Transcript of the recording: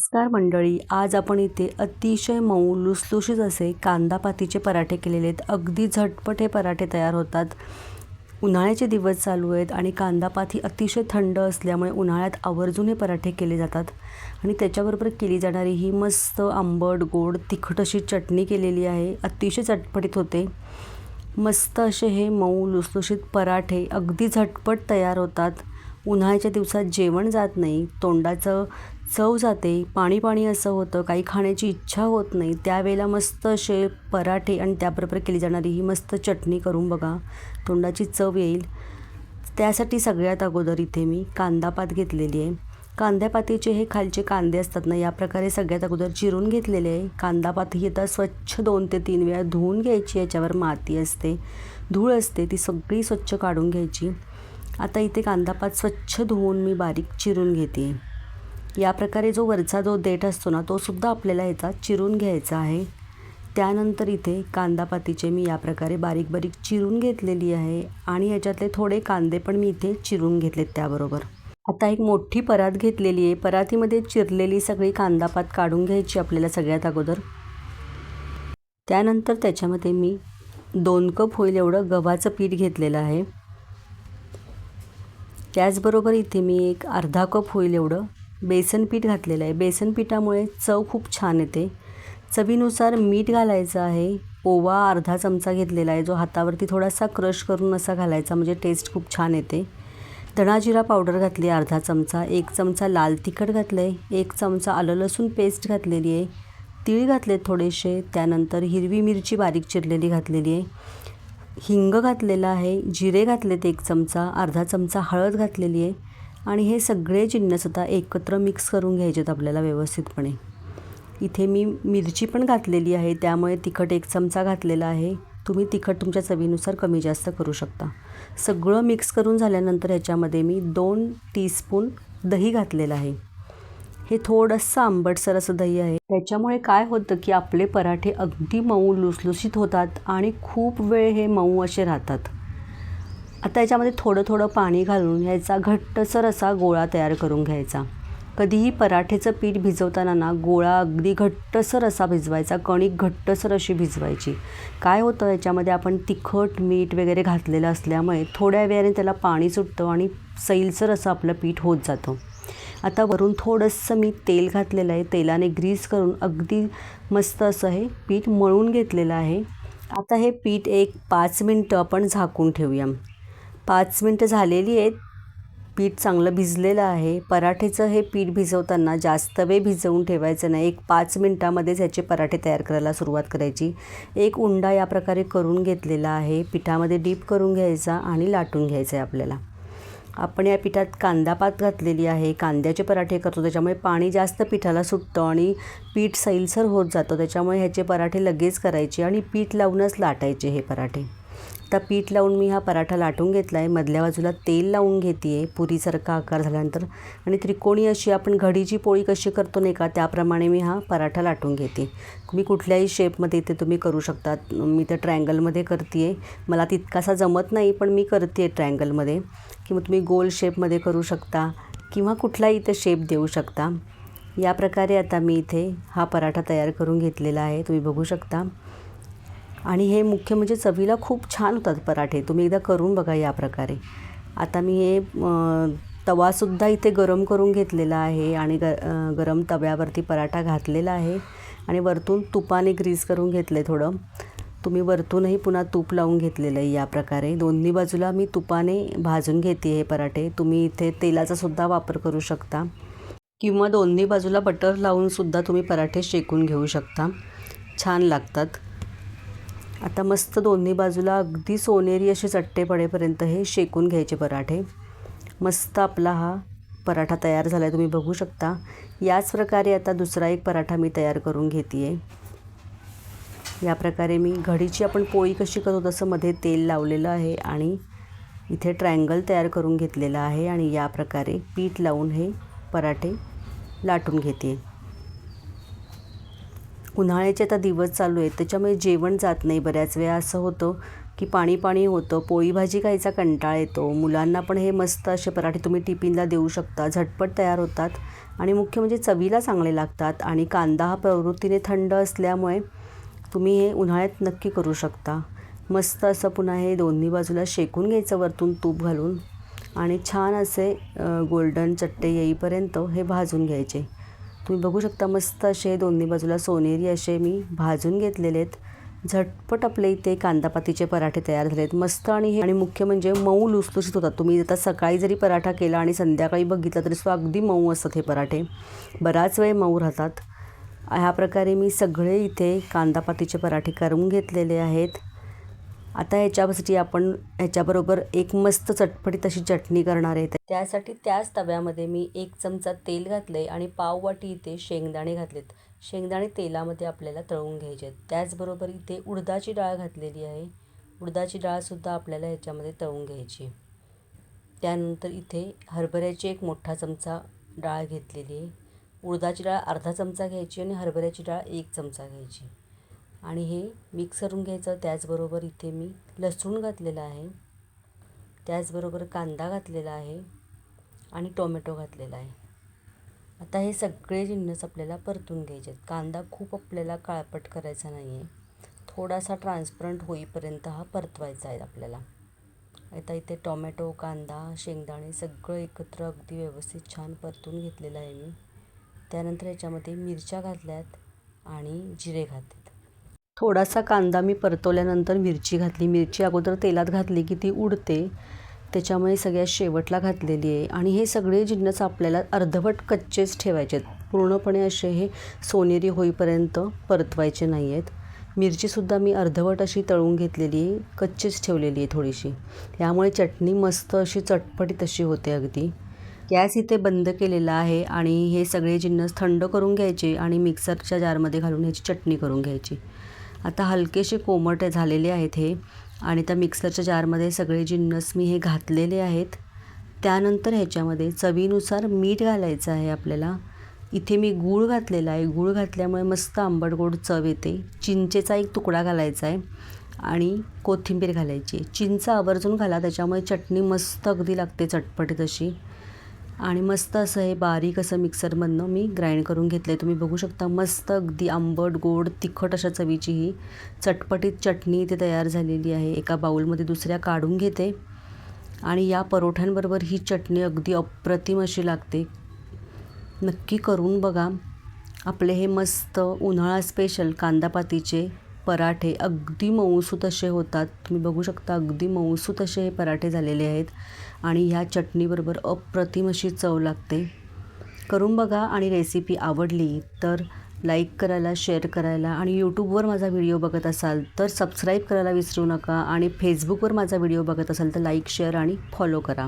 नमस्कार मंडळी आज आपण इथे अतिशय मऊ लुसलुशीत असे कांदापातीचे पराठे केलेले आहेत. अगदी झटपट हे पराठे तयार होतात. उन्हाळ्याचे दिवस चालू आहेत आणि कांदापाती अतिशय थंड असल्यामुळे उन्हाळ्यात आवर्जून हे पराठे केले जातात. आणि त्याच्याबरोबर केली जाणारी ही मस्त आंबट गोड तिखट अशी चटणी केलेली आहे. अतिशय चटपटीत होते. मस्त असे हे मऊ लुसलुशीत पराठे अगदी झटपट तयार होतात. उन्हाळ्याच्या दिवसात जेवण जात नाही तोंडाचं चव जाते पाणी पाणी असं होतं काही खाण्याची इच्छा होत नाही त्यावेळेला मस्त असे पराठे आणि त्याबरोबर केली जाणारी ही मस्त चटणी करून बघा तोंडाची चव येईल. त्यासाठी सगळ्यात अगोदर इथे मी कांदापात घेतलेली आहे. कांद्यापातीचे हे खालचे कांदे असतात ना या प्रकारे सगळ्यात अगोदर चिरून घेतलेले आहे. कांदापात ही आता स्वच्छ दोन ते तीन वेळा धुवून घ्यायची याच्यावर माती असते धूळ असते ती सगळी स्वच्छ काढून घ्यायची. आता इथे कांदापात स्वच्छ धुवून मी बारीक चिरून घेते. या प्रकारे जो वरचा जो देठ असतो ना तो सुद्धा आपल्याला याचा चिरून घ्यायचा आहे. त्यानंतर इथे कांदापातीचे मी या प्रकारे बारीक बारीक चिरून घेतलेली आहे आणि याच्यातले थोडे कांदे पण मी इथे चिरून घेतलेत त्याबरोबर. आता एक मोठी परात घेतलेली आहे. परातीमध्ये चिरलेली सगळी कांदापात काढून घ्यायची आपल्याला सगळ्यात अगोदर. त्यानंतर त्याच्यामध्ये मी दोन कप होईल एवढं गव्हाचं पीठ घेतलेलं आहे. त्याचबरोबर इथे मी एक अर्धा कप होईल एवढं. बेसन पीठ घातलेलं आहे. बेसन पिठामुळे चव खूप छान येते. चवीनुसार मीठ घालायचं आहे. ओवा अर्धा चमचा घेतलेला आहे. जो हातावरती थोडासा क्रश करून असा घालायचा म्हणजे टेस्ट खूप छान येते. धणाजिरा पावडर घातली अर्धा चमचा. एक चमचा लाल तिखट घातलं आहे एक चमचा आलं लसूण पेस्ट घातलेली आहे. तीळ घातले थोडेसे. त्यानंतर हिरवी मिरची बारीक चिरलेली घातलेली आहे. हिंग घातलेलं आहे जिरे घातलेत एक चमचा अर्धा चमचा हळद घातलेली आहे आणि हे सगळे जिन्नस आता एकत्र मिक्स करून घ्यायचे आहेत आपल्याला व्यवस्थितपणे. इथे मी मिरची पण घातलेली आहे त्यामुळे तिखट एक चमचा घातलेला आहे. तुम्ही तिखट तुमच्या चवीनुसार कमी जास्त करू शकता. सगळं मिक्स करून झाल्यानंतर ह्याच्यामध्ये मी दोन टीस्पून दही घातलेलं आहे. हे थोडंसं आंबटसर असं दही आहे. त्याच्यामुळे काय होतं की आपले पराठे अगदी मऊ लुसलुसीत होतात आणि खूप वेळ हे मऊ असे राहतात. आता याच्यामध्ये थोडं थोडं पाणी घालून ह्याचा घट्टसर असा गोळा तयार करून घ्यायचा. कधीही पराठेचं पीठ भिजवताना ना गोळा अगदी घट्टसर असा भिजवायचा कणिक घट्टसर अशी भिजवायची. काय होतं याच्यामध्ये आपण तिखट मीठ वगैरे घातलेलं असल्यामुळे थोड्या वेळाने त्याला पाणी सुटतं आणि सैलसर असं आपलं पीठ होत जातं. आता वरून थोडंसं मी तेल घातलेलं आहे. तेलाने ग्रीस करून अगदी मस्त असं हे पीठ मळून घेतलेलं आहे. आता हे पीठ एक पाच मिनटं आपण झाकून ठेवूया. पाच मिनटं झालेली आहेत. पीठ चांगलं भिजलेलं आहे. पराठेचं हे पीठ भिजवताना जास्त वेळ भिजवून ठेवायचं नाही. एक पाच मिनटामध्येच ह्याचे पराठे तयार करायला सुरुवात करायची. एक उंडा या प्रकारे करून घेतलेला आहे. पिठामध्ये डीप करून घ्यायचा आणि लाटून घ्यायचं आहे आपल्याला. आपण या पिठात कांदा पात घातलेली आहे. कांद्याचे पराठे करतो त्याच्यामुळे पाणी जास्त पिठाला सुटतं आणि पीठ सैलसर होत जातं. त्याच्यामुळे ह्याचे पराठे लगेच करायचे आणि पीठ लावूनच लाटायचे हे पराठे. आता पीठ लावून मी हा पराठा लाटून घेतला आहे मधल्या बाजूला तेल लावून घेते आहे पुरीसारखा आकार झाल्यानंतर आणि त्रिकोणी अशी आपण घडीची पोळी कशी करतो नाही का त्याप्रमाणे मी हा पराठा लाटून घेते. तुम्ही कुठल्याही शेपमध्ये इथे तुम्ही करू शकता. मी तर ट्रायंगलमध्ये करते आहे मला तितकासा जमत नाही पण मी करते आहे ट्रायंगलमध्ये किंवा तुम्ही गोल शेपमध्ये करू शकता किंवा कुठलाही इथे शेप देऊ शकता. या प्रकारे आता मी इथे हा पराठा तयार करून घेतलेला आहे. तुम्ही बघू शकता. आणि हे मुख्य म्हणजे चवीला खूप छान होतात पराठे. तुम्ही एकदा करून बघा या प्रकारे. आता मी हे तवासुद्धा इथे गरम करून घेतलेला आहे आणि ग गरम तव्यावरती पराठा घातलेला आहे आणि वरतून तुपाने ग्रीस करून घेतलं आहे थोडं. तुम्ही वरतूनही पुन्हा तूप लावून घेतलेलं आहे या प्रकारे. दोन्ही बाजूला मी तुपाने भाजून घेते हे पराठे. तुम्ही इथे तेलाचासुद्धा वापर करू शकता. किंवा दोन्ही बाजूला बटर लावूनसुद्धा तुम्ही पराठे शेकून घेऊ शकता. छान लागतात. आता मस्त दोन्ही बाजूला अगदी सोनेरी असे चट्टे पडेपर्यंत हे शेकून घ्यायचे पराठे. मस्त आपला हा पराठा तयार झाला आहे तुम्ही बघू शकता. याच प्रकारे आता दुसरा एक पराठा मी तयार करून घेते आहे या प्रकारे मी घडीची आपण पोळी कशी करतो तसं मध्ये तेल लावलेलं आहे आणि इथे ट्रायंगल तयार करून घेतलेलं आहे आणि या प्रकारे पीठ लावून हे पराठे लाटून घेते उन्हाळ्याचे आता दिवस चालू आहेत त्याच्यामुळे जेवण जात नाही बऱ्याच वेळा. असं होतं की पाणी पाणी होतं पोळी भाजी खायचा कंटाळा येतो. मुलांना पण हे मस्त असे पराठे तुम्ही टिफिनला देऊ शकता. झटपट तयार होतात आणि मुख्य म्हणजे चवीला चांगले लागतात आणि कांदा हा प्रवृत्तीने थंड असल्यामुळे तुम्ही हे उन्हाळ्यात नक्की करू शकता. मस्त असं पुन्हा हे दोन्ही बाजूला शेकून घ्यायचं वरतून तूप घालून आणि छान असे गोल्डन चट्टे येईपर्यंत हे भाजून घ्यायचे. तुम्ही बघू शकता मस्त असे दोन्ही बाजूला सोनेरी असे मी भाजून घेतलेले आहेत झटपट आपले इथे कांदापातीचे पराठे तयार झाले आहेत मस्त आणि हे आणि मुख्य म्हणजे मऊ लुसलुसीत होतात. तुम्ही आता सकाळी जरी पराठा केला आणि संध्याकाळी बघितला तरी सुद्धा अगदी मऊ असतात हे पराठे. बराच वेळ मऊ राहतात. ह्या प्रकारे मी सगळे इथे कांदापातीचे पराठे करून घेतलेले आहेत. आता ह्याच्यासाठी आपण ह्याच्याबरोबर एक मस्त चटपटीत अशी चटणी करणार आहे. त्यासाठी त्याच तव्यामध्ये मी एक चमचा तेल घातलं आहे आणि पाववाटी इथे शेंगदाणे घातलेत. शेंगदाणे तेलामध्ये आपल्याला तळून घ्यायचे आहेत. त्याचबरोबर इथे उडदाची डाळ घातलेली आहे. उडदाची डाळसुद्धा आपल्याला ह्याच्यामध्ये तळून घ्यायची त्यानंतर इथे हरभऱ्याची एक मोठा चमचा डाळ घेतलेली आहे. उडदाची डाळ अर्धा चमचा घ्यायची आणि हरभऱ्याची डाळ एक चमचा घ्यायची आणि हे मिक्स करून घ्यायचं. त्याचबरोबर इथे मी लसूण घातलेला आहे. त्याचबरोबर कांदा घातलेला आहे आणि टोमॅटो घातलेला आहे. आता हे सगळे जिन्नस आपल्याला परतून घ्यायचे आहेत कांदा खूप आपल्याला काळपट करायचा नाही आहे थोडासा ट्रान्सपरंट होईपर्यंत हा परतवायचा आहे आपल्याला. आता इथे टोमॅटो कांदा शेंगदाणे सगळं एकत्र अगदी व्यवस्थित छान परतून घेतलेलं आहे मी. त्यानंतर याच्यामध्ये मिरच्या घातल्यात आणि जिरे घातले थोडासा कांदा मी परतवल्यानंतर मिरची घातली. मिरची अगोदर तेलात घातली की ती उडते. त्याच्यामुळे सगळ्या शेवटला घातलेली आहे. आणि हे सगळे जिन्नस आपल्याला अर्धवट कच्चेच ठेवायचे आहेत. पूर्णपणे असे हे सोनेरी होईपर्यंत परतवायचे नाही आहेत. मिरचीसुद्धा मी अर्धवट अशी तळून घेतलेली आहे. कच्चीच ठेवलेली आहे थोडीशी. त्यामुळे चटणी मस्त अशी चटपटीत अशी होते अगदी. गॅस इथे बंद केलेला आहे आणि हे सगळे जिन्नस थंड करून घ्यायचे आणि मिक्सरच्या जारमध्ये घालून ह्याची चटणी करून घ्यायची. आता हलकेसे कोमट झालेले आहेत हे आणि त्या मिक्सरच्या जारमध्ये सगळे जिन्नस मी हे घातलेले आहेत त्यानंतर ह्याच्यामध्ये चवीनुसार मीठ घालायचं आहे आपल्याला. इथे मी गूळ घातलेला आहे. गूळ घातल्यामुळे मस्त आंबट गोड चव येते. चिंचेचा एक तुकडा घालायचा आहे आणि कोथिंबीर घालायची चिंच आवर्जून घाला त्याच्यामुळे चटणी मस्त अगदी लागते चटपट तशी आणि मस्त असं हे बारीक असं मिक्सरमधनं मी ग्राइंड करून घेतलं आहे तुम्ही बघू शकता मस्त अगदी आंबट गोड तिखट अशा चवीची ही चटपटीत चटणी इथे तयार झालेली आहे. एका बाऊलमध्ये दुसऱ्या काढून घेते. आणि या परोठ्यांबरोबर ही चटणी अगदी अप्रतिम अशी लागते. नक्की करून बघा. आपले हे मस्त उन्हाळा स्पेशल कांदापातीचे पराठे अगदी मऊसूत असे होतात. तुम्ही बघू शकता अगदी मऊसूत असे हे पराठे झालेले आहेत. आणि ह्या चटणीबरोबर अप्रतिम अशी चव लागते. करून बघा आणि रेसिपी आवडली तर लाईक करायला शेअर करायला आणि यूट्यूबवर माझा व्हिडिओ बघत असाल तर सबस्क्राईब करायला विसरू नका आणि फेसबुकवर माझा व्हिडिओ बघत असाल तर लाईक शेअर आणि फॉलो करा.